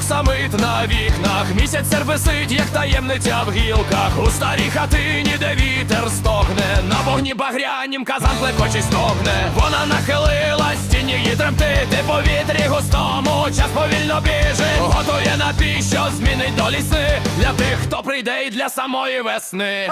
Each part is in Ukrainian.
оксамит на вікнах. Місяць сервисить, як таємниця в гілках. У старій хатині, де вітер стогне. На вогні багрянім казан плекочий стогне. Вона нахилилась, тіні її тремтити повітрі густому. Час повільно біжить, готує напій, що змінить долі сни Для тих, хто прийде і для самої весни.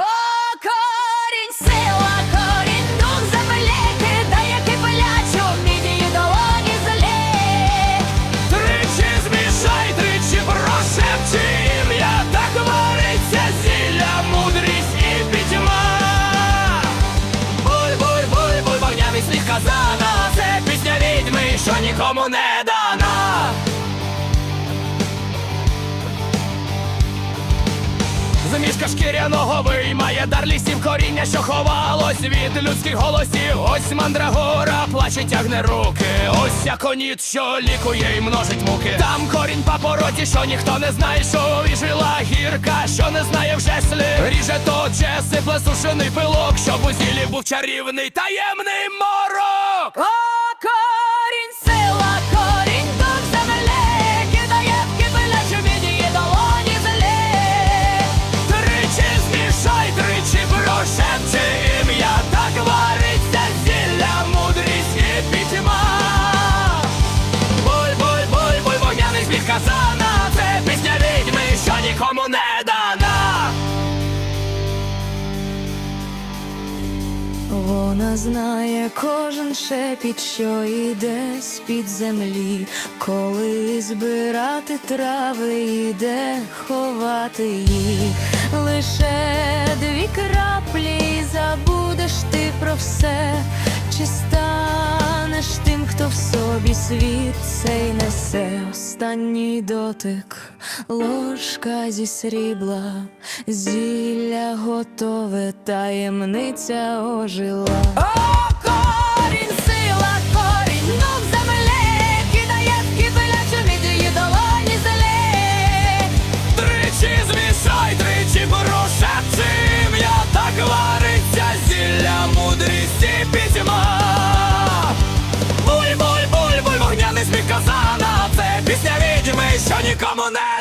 Змішка шкіряного виймає дар лісів коріння, що ховалось від людських голосів. Ось мандрагора плаче, тягне руки. Ось яконіт, що лікує і множить муки. Там корінь папороті, що ніхто не знає, що і жила гірка, що не знає вже слід. Ріже то сипле сушений пилок, щоб у зілі був чарівний таємний морок. Що нікому не дана. Вона знає кожен шепіт, що йде з-під землі, коли збирати трави йде ховати їх. Лише дві краплі, забудеш ти про все, чи світ цей несе. Останній дотик, ложка зі срібла, зілля готове, таємниця ожила. on that.